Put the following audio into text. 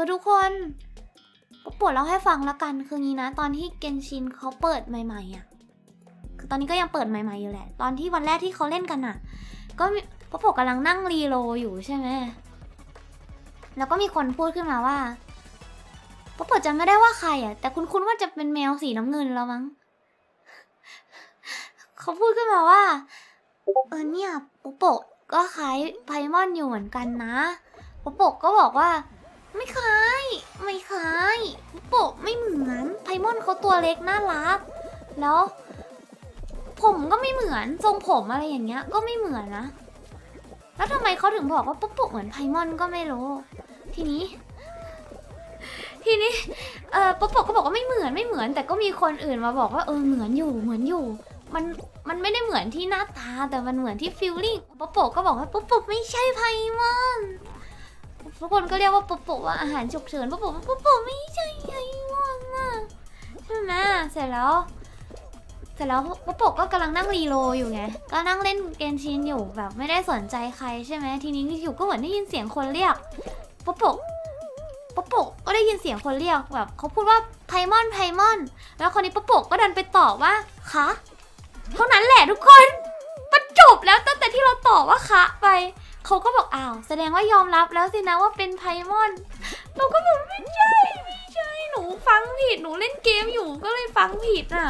คือทุกคนก็ปวดเล่าให้ฟังละกัน คืองี้นะตอนที่เกนชินเขาเปิดใหม่ๆอะ คือตอนนี้ก็ยังเปิดใหม่ๆอยู่แหละ ตอนที่วันแรกที่เขาเล่นกันอะ ก็ปะปกกำลังนั่งรีโลอยู่ใช่ไหม แล้วก็มีคนพูดขึ้นมาว่าปะปกจำไม่ได้ว่าใครอะ แต่คุณคุณว่าจะเป็นแมวสีน้ำเงินแล้วมั้ง เขาพูดขึ้นมาว่า เออเนี่ยปุโปะก็คล้ายไพมอนอยู่เหมือนกันนะปุโปะก็บอกว่า ไม่คล้ายไม่คล้ายโปะไม่เหมือนไพมอนเขาตัวเล็กน่ารัก แล้ว ผมก็ไม่เหมือนทรงผมอะไรอย่างเงี้ย ก็ไม่เหมือนนะ แล้วทำไมเขาถึงบอกว่าปุโปะเหมือนไพมอนก็ไม่รู้ ทีนี้ ทีนี้ เออปุโป๊ะก็บอกว่าไม่เหมือนไม่เหมือน แต่ก็มีคนอื่นมาบอกว่าเออเหมือนอยู่เหมือนอยู่ มันมันไม่ได้เหมือนที่หน้าตาแต่มันเหมือนที่ฟิลลิ่งปะโป๊ะก็บอกว่าปะโป๊ะไม่ใช่ไพมอน ทุกคนก็เรียกว่าปะโปะว่าอาหารฉุกเฉินปะโปะว่าปะโปะไม่ใช่ไพมอนอะใช่ไหมเสร็จแล้ว เสร็จแล้วปะโปะก็กำลังนั่งรีโลอยู่ไงก็นั่งเล่นเกมชินอยู่แบบไม่ได้สนใจใครใช่ไหมทีนี้อยู่ก็เหมือนได้ยินเสียงคนเรียกปะโปะปะโปะก็ได้ยินเสียงคนเรียกแบบเขาพูดว่าไพมอนไพมอน แล้วคนนี้ปะโปะก็ดันไปตอบว่าคะเท่านั้นแหละทุกคนมันจบแล้วตั้งแต่ที่เราตอบว่าคะไป เขาก็บอกอ้าวแสดงว่ายอมรับแล้วสินะว่าเป็นไพมอนเราก็บอกไม่ใช่ไม่ใช่หนูฟังผิดหนูเล่นเกมอยู่ก็เลยฟังผิดอะ